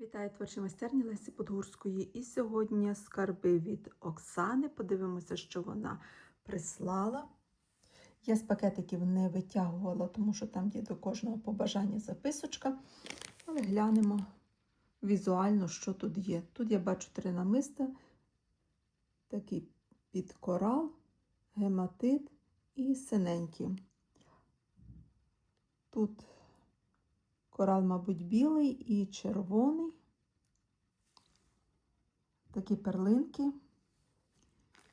Вітаю творчі майстерні Лесі Подгурської. І сьогодні скарби від Оксани. Подивимося, що вона прислала. Я з пакетиків не витягувала, тому що там є до кожного побажання записочка. Але глянемо візуально, що тут є. Тут я бачу три намиста, такий під корал, гематит і синенький. Тут Корал, мабуть, білий і червоний. Такі перлинки.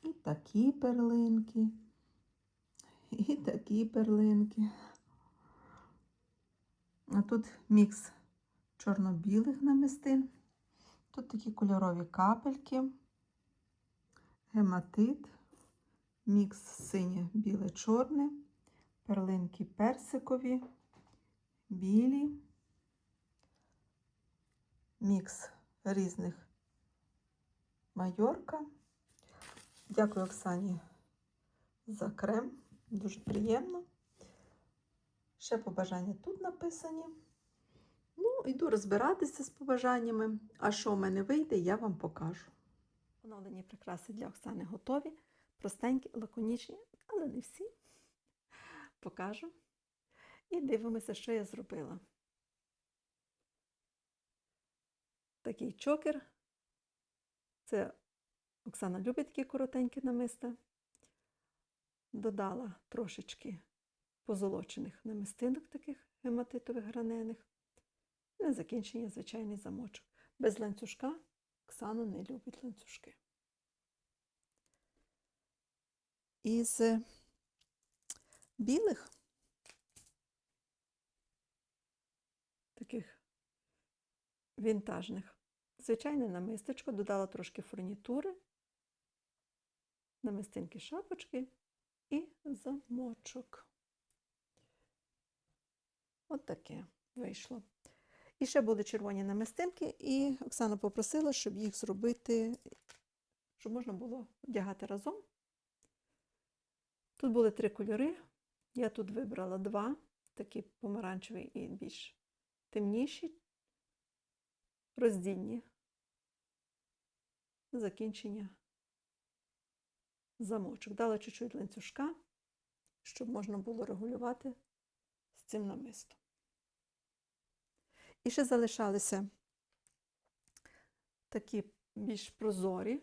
І такі перлинки. І такі перлинки. А тут мікс чорно-білих намистин. Тут такі кольорові капельки, гематит, мікс синє, біле, чорне, перлинки персикові, білі мікс різних майорка. Дякую Оксані за крем. Дуже приємно. Ще побажання тут написані. Ну, йду розбиратися з побажаннями. А що в мене вийде, я вам покажу. Оновлені прикраси для Оксани готові. Простенькі, лаконічні, але не всі. Покажу. І дивимося, що я зробила. Такий чокер. Це Оксана любить такі коротенькі намиста. Додала трошечки позолочених намистинок, таких гематитових гранених. На закінчення звичайний замочок. Без ланцюжка Оксана не любить ланцюжки. Із білих таких вінтажних. Звичайне намистечко, додала трошки фурнітури, намистинки шапочки і замочок. От таке вийшло. І ще були червоні намистинки, і Оксана попросила, щоб їх зробити, щоб можна було вдягати разом. Тут були три кольори. Я тут вибрала два, такі помаранчевий і більш темніші роздільні закінчення замочок. Дала чуть-чуть ланцюжка, щоб можна було регулювати з цим намистом. І ще залишалися такі більш прозорі.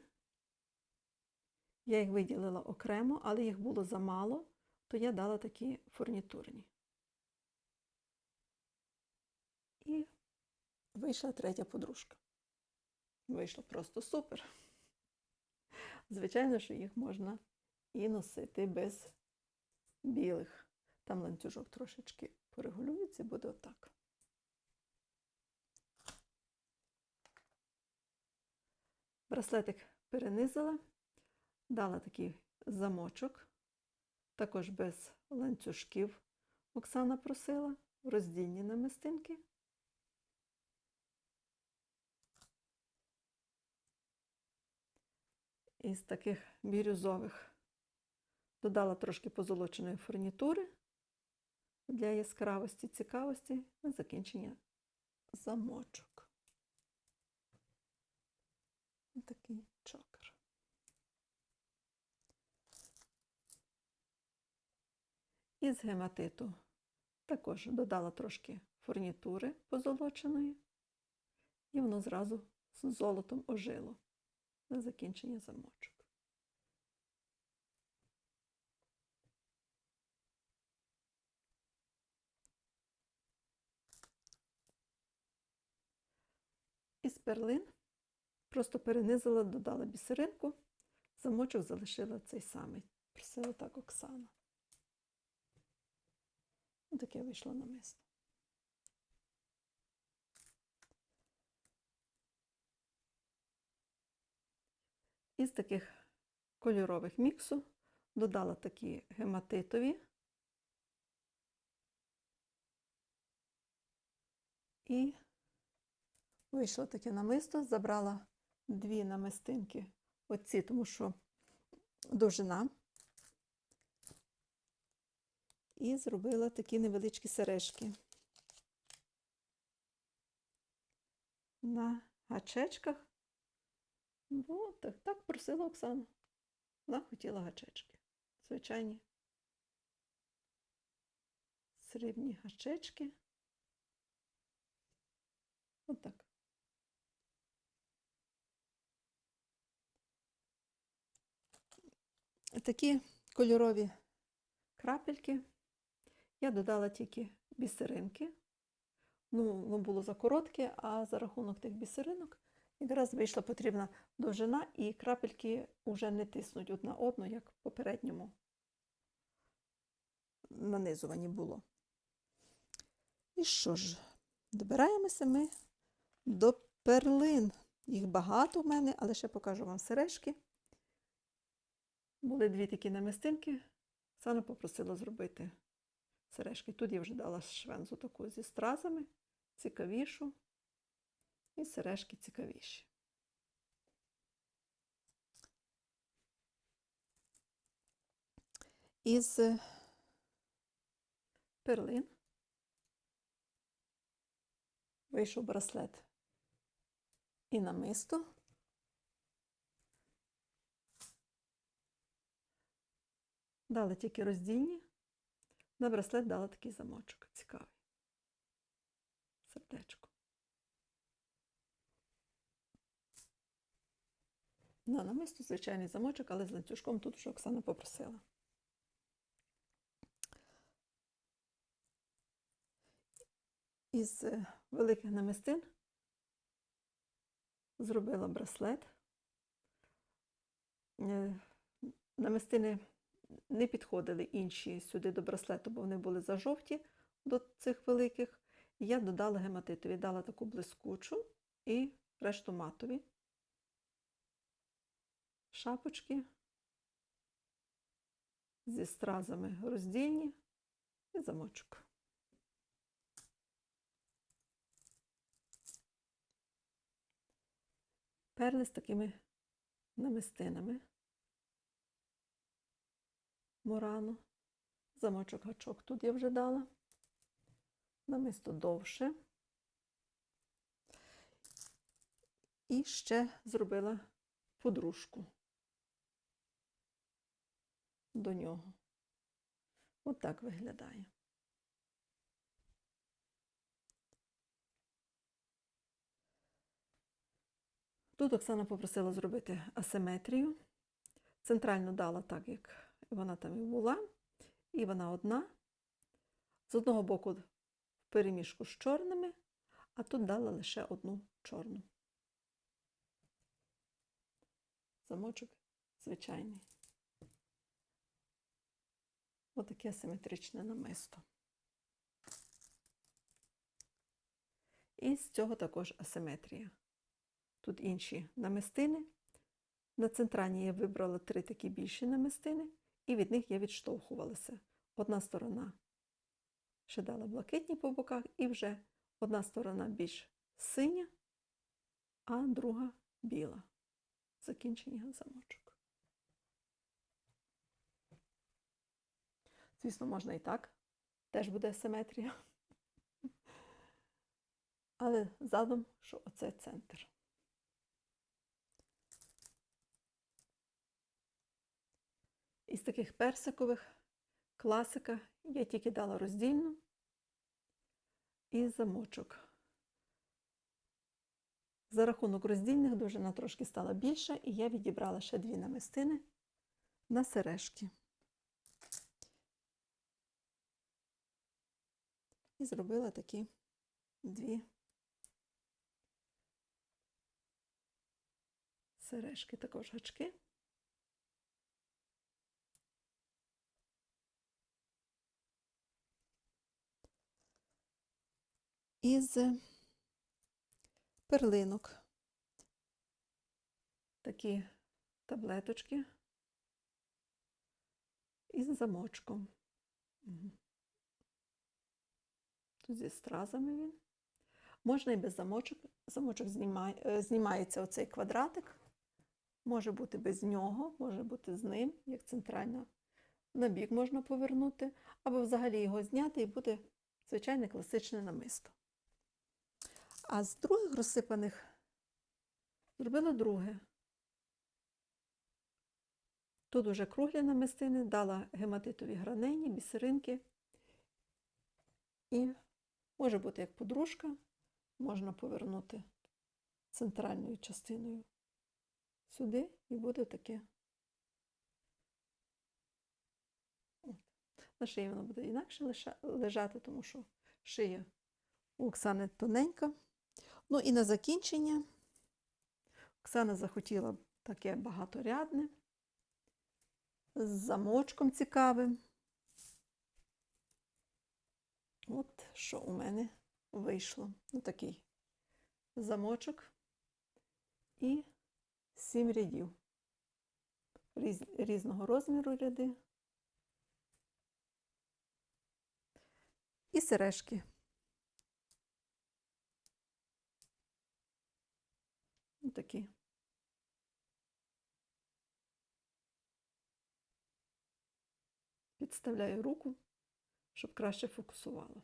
Я їх виділила окремо, але їх було замало, то я дала такі фурнітурні. І Вийшла третя подружка. Вийшло просто супер. Звичайно, що їх можна і носити без білих. Там ланцюжок трошечки порегулюється буде отак. Браслетик перенизила, дала такий замочок, також без ланцюжків Оксана просила, роздільні намистинки. Із таких бірюзових. Додала трошки позолоченої фурнітури для яскравості, цікавості на закінчення замочок. Такий чокер. Із гематиту також додала трошки фурнітури позолоченої, і воно зразу з золотом ожило на закінчення замочок. Із перлин просто перенизила, додала бісеринку, замочок залишила цей самий. Просила так Оксана. Таке вийшло намисто. Із таких кольорових міксу додала такі гематитові і вийшло таке намисто, забрала дві намистинки, оці, тому що довжина, і зробила такі невеличкі сережки. на гачечках. Бо так, так просила Оксана. Вона хотіла гачечки. Звичайні. Срібні гачечки. Отак. Такі кольорові крапельки. Я додала тільки бісеринки. Ну, воно було закоротке, а за рахунок тих бісеринок якраз вийшла потрібна довжина, і крапельки вже не тиснуть одна одну, як в попередньому нанизуванні було. І що ж, добираємося ми до перлин. Їх багато в мене, але ще покажу вам сережки. Були дві такі намистинки. Оксана попросила зробити сережки. Тут я вже дала швензу таку зі стразами, цікавішу. І сережки цікавіші. Із перлин вийшов браслет і намисто. Дали тільки роздільні. На браслет дала такий замочок цікавий. Сердечко. На намисто звичайний замочок, але з ланцюжком тут вже Оксана попросила. Із е, великих намистин зробила браслет. Е, Намистини не підходили інші сюди до браслету, бо вони були зажовті до цих великих. Я додала гематитові, дала таку блискучу і решту матові шапочки зі стразами роздільні і замочок. Перли з такими намистинами. Мурану. Замочок гачок тут я вже дала. Намисто довше. І ще зробила подружку до нього. От так виглядає. Тут Оксана попросила зробити асиметрію. Центрально дала так, як вона там і була, і вона одна. З одного боку в переміжку з чорними, а тут дала лише одну чорну. Замочок звичайний. Отаке асиметричне намисто. І з цього також асиметрія. Тут інші намистини. На центральній я вибрала три такі більші намистини, і від них я відштовхувалася. Одна сторона ще дала блакитні по боках, і вже одна сторона більш синя, а друга біла. Закінчення замочок. Звісно, можна і так, теж буде асиметрія. Але задум, що оце центр. Із таких персикових класика я тільки дала роздільну і замочок. За рахунок роздільних довжина трошки стала більша, і я відібрала ще дві намистини на сережки. І зробила такі дві сережки, також гачки. Із перлинок. Такі таблеточки із замочком. Тут зі стразами він. Можна і без замочок. Замочок знімає, е, знімається оцей квадратик. Може бути без нього, може бути з ним, як центральна. На бік можна повернути, або взагалі його зняти і буде звичайне класичне намисто. А з других розсипаних зробила друге. Тут уже круглі намистини, дала гематитові гранені, бісеринки. І може бути як подружка, можна повернути центральною частиною сюди і буде таке. На шиї воно буде інакше лежати, тому що шия у Оксани тоненька. Ну і на закінчення Оксана захотіла таке багаторядне, з замочком цікавим. От що у мене вийшло. Ну, такий замочок і сім рядів. Різ, різного розміру ряди. І сережки. Ось такі. Підставляю руку, щоб краще фокусувало.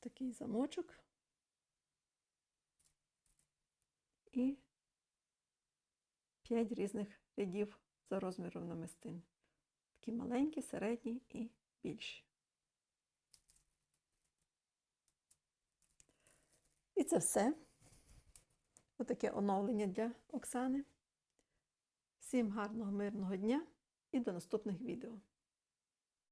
Такий замочок. І п'ять різних рядів за розміром намистин. Такі маленькі, середні і більші. І це все. Отаке оновлення для Оксани. Всім гарного, мирного дня і до наступних відео.